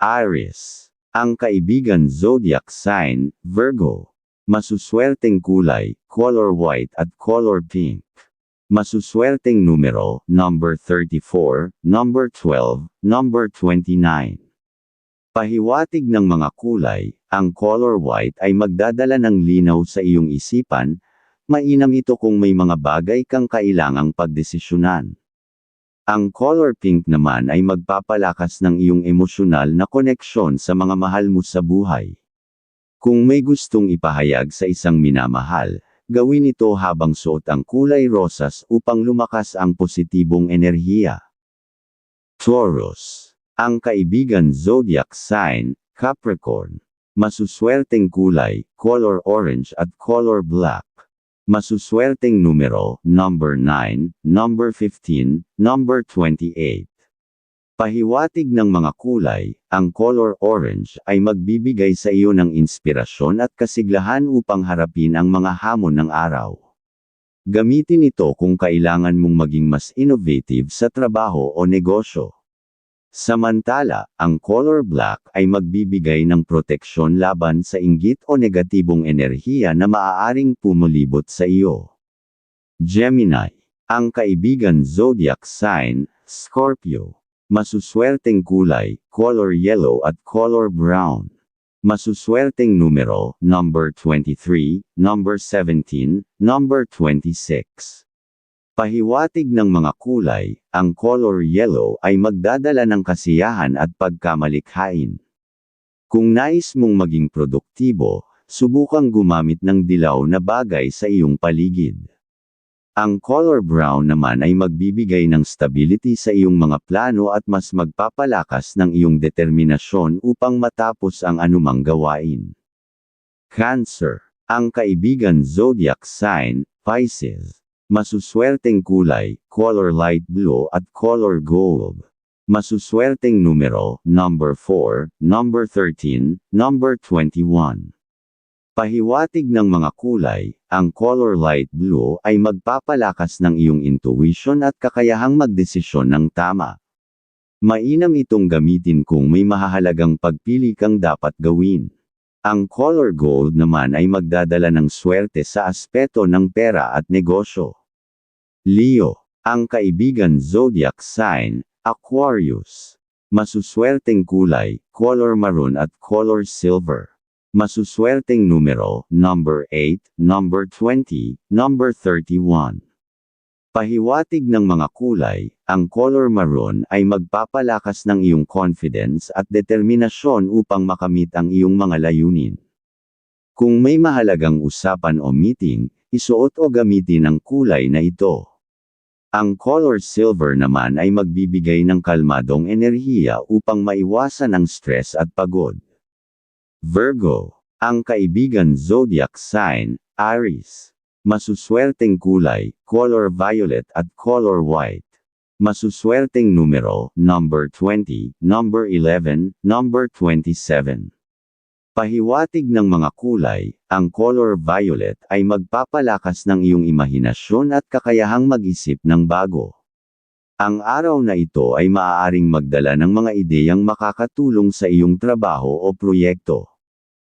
Aries. Ang kaibigan zodiac sign, Virgo. Masuswerteng kulay, color white at color pink. Masuswerteng numero, number 34, number 12, number 29. Pahiwatig ng mga kulay, ang color white ay magdadala ng linaw sa iyong isipan, mainam ito kung may mga bagay kang kailangang pagdesisyonan. Ang color pink naman ay magpapalakas ng iyong emosyonal na koneksyon sa mga mahal mo sa buhay. Kung may gustong ipahayag sa isang minamahal, gawin ito habang suot ang kulay rosas upang lumakas ang positibong enerhiya. Taurus. Ang kaibigan zodiac sign, Capricorn. Masuswerteng kulay, color orange at color black. Masuswerteng numero, number 9, number 15, number 28. Pahiwatig ng mga kulay, ang color orange ay magbibigay sa iyo ng inspirasyon at kasiglahan upang harapin ang mga hamon ng araw. Gamitin ito kung kailangan mong maging mas innovative sa trabaho o negosyo. Samantala, ang color black ay magbibigay ng proteksyon laban sa inggit o negatibong enerhiya na maaaring pumulibot sa iyo. Gemini. Ang kaibigan zodiac sign, Scorpio. Masuswerteng kulay, color yellow at color brown. Masuswerteng numero, number 23, number 17, number 26. Pahiwatig ng mga kulay, ang color yellow ay magdadala ng kasiyahan at pagkamalikhain. Kung nais mong maging produktibo, subukang gumamit ng dilaw na bagay sa iyong paligid. Ang color brown naman ay magbibigay ng stability sa iyong mga plano at mas magpapalakas ng iyong determinasyon upang matapos ang anumang gawain. Cancer. Ang kaibigan zodiac sign, Pisces. Masuswerteng kulay, color light blue at color gold. Masuswerteng numero, number 4, number 13, number 21. Pahiwatig ng mga kulay, ang color light blue ay magpapalakas ng iyong intuition at kakayahang magdesisyon ng tama. Mainam itong gamitin kung may mahahalagang pagpili kang dapat gawin. Ang color gold naman ay magdadala ng swerte sa aspeto ng pera at negosyo. Leo. Ang kaibigan zodiac sign, Aquarius. Masuswerteng kulay, color maroon at color silver. Masuswerteng numero, number 8, number 20, number 31. Pahiwatig ng mga kulay, ang color maroon ay magpapalakas ng iyong confidence at determinasyon upang makamit ang iyong mga layunin. Kung may mahalagang usapan o meeting, isuot o gamitin ang kulay na ito. Ang color silver naman ay magbibigay ng kalmadong enerhiya upang maiwasan ang stress at pagod. Virgo. Ang kaibigan zodiac sign, Aries. Masuswerteng kulay, color violet at color white. Masuswerteng numero, number 20, number 11, number 27. Pahiwatig ng mga kulay, ang color violet ay magpapalakas ng iyong imahinasyon at kakayahang mag-isip ng bago. Ang araw na ito ay maaaring magdala ng mga ideyang makakatulong sa iyong trabaho o proyekto.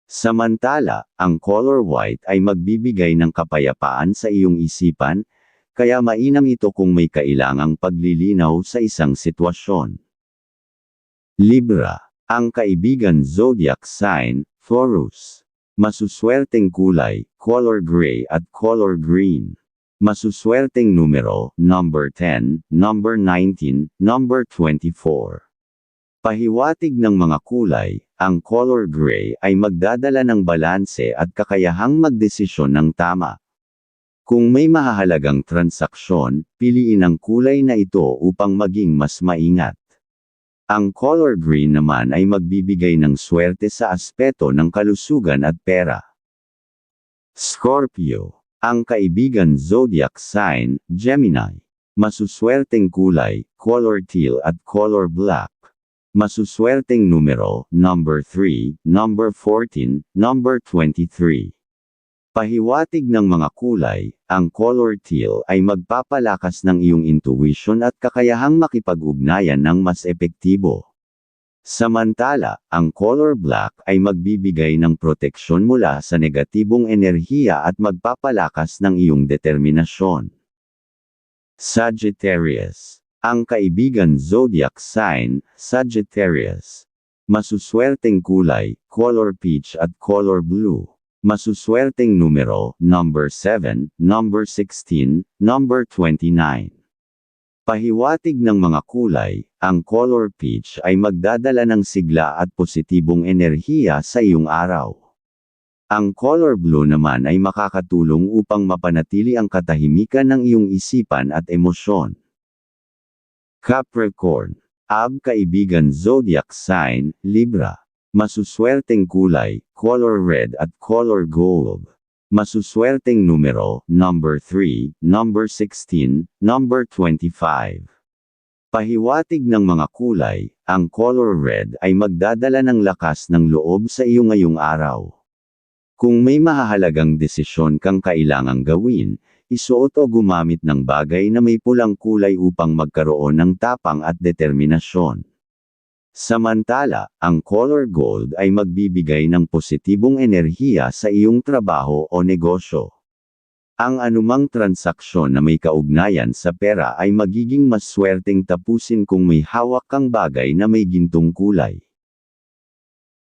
Samantala, ang color white ay magbibigay ng kapayapaan sa iyong isipan, kaya mainam ito kung may kailangang paglilinaw sa isang sitwasyon. Libra. Ang kaibigan zodiac sign, Taurus. Masuswerteng kulay, color gray at color green. Masuswerteng numero, number 10, number 19, number 24. Pahiwatig ng mga kulay, ang color gray ay magdadala ng balanse at kakayahang magdesisyon ng tama. Kung may mahahalagang transaksyon, piliin ang kulay na ito upang maging mas maingat. Ang color green naman ay magbibigay ng swerte sa aspeto ng kalusugan at pera. Scorpio. Ang kaibigan zodiac sign, Gemini. Masuswerteng kulay, color teal at color black. Masuswerteng numero, number 3, number 14, number 23. Pahiwatig ng mga kulay, ang color teal ay magpapalakas ng iyong intuition at kakayahang makipag-ugnayan ng mas epektibo. Samantala, ang color black ay magbibigay ng proteksyon mula sa negatibong enerhiya at magpapalakas ng iyong determinasyon. Sagittarius. Ang kaibigan zodiac sign, Sagittarius. Masuswerteng kulay, color peach at color blue. Masuswerteng numero, number 7, number 16, number 29. Pahiwatig ng mga kulay, ang color peach ay magdadala ng sigla at positibong enerhiya sa iyong araw. Ang color blue naman ay makakatulong upang mapanatili ang katahimikan ng iyong isipan at emosyon. Capricorn. Ab kaibigan zodiac sign, Libra. Masuswerteng kulay, color red at color gold. Masuswerteng numero, number 3, number 16, number 25. Pahiwatig ng mga kulay, ang color red ay magdadala ng lakas ng loob sa iyo ngayong araw. Kung may mahahalagang desisyon kang kailangang gawin, isuot o gumamit ng bagay na may pulang kulay upang magkaroon ng tapang at determinasyon. Samantala, ang color gold ay magbibigay ng positibong enerhiya sa iyong trabaho o negosyo. Ang anumang transaksyon na may kaugnayan sa pera ay magiging mas swerteng tapusin kung may hawak kang bagay na may gintong kulay.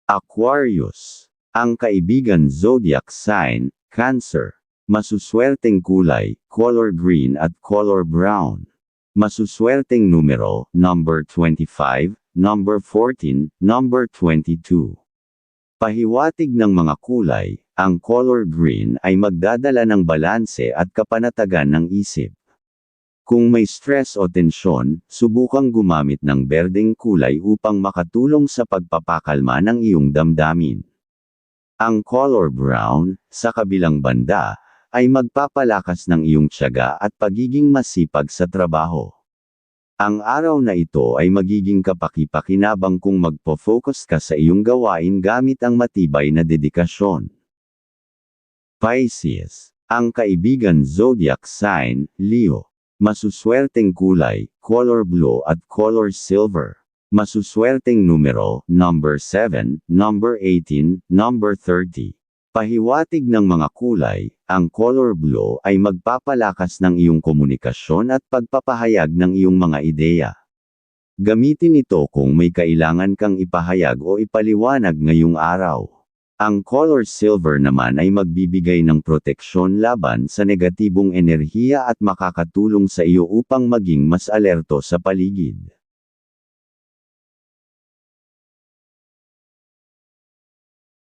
Aquarius. Ang kaibigan zodiac sign, Cancer. Masuswerteng kulay, color green at color brown. Masuswerteng numero, number 25, number 14, number 22. Pahiwatig ng mga kulay, ang color green ay magdadala ng balanse at kapanatagan ng isip. Kung may stress o tensyon, subukang gumamit ng berdeng kulay upang makatulong sa pagpapakalma ng iyong damdamin. Ang color brown, sa kabilang banda, ay magpapalakas ng iyong tiyaga at pagiging masipag sa trabaho. Ang araw na ito ay magiging kapaki-pakinabang kung magpo-focus ka sa iyong gawain gamit ang matibay na dedikasyon. Pisces. Ang kaibigan zodiac sign, Leo. Masuswerteng kulay, color blue at color silver. Masuswerteng numero, number 7, number 18, number 30. Pahiwatig ng mga kulay, ang color blue ay magpapalakas ng iyong komunikasyon at pagpapahayag ng iyong mga ideya. Gamitin ito kung may kailangan kang ipahayag o ipaliwanag ngayong araw. Ang color silver naman ay magbibigay ng proteksyon laban sa negatibong enerhiya at makakatulong sa iyo upang maging mas alerto sa paligid.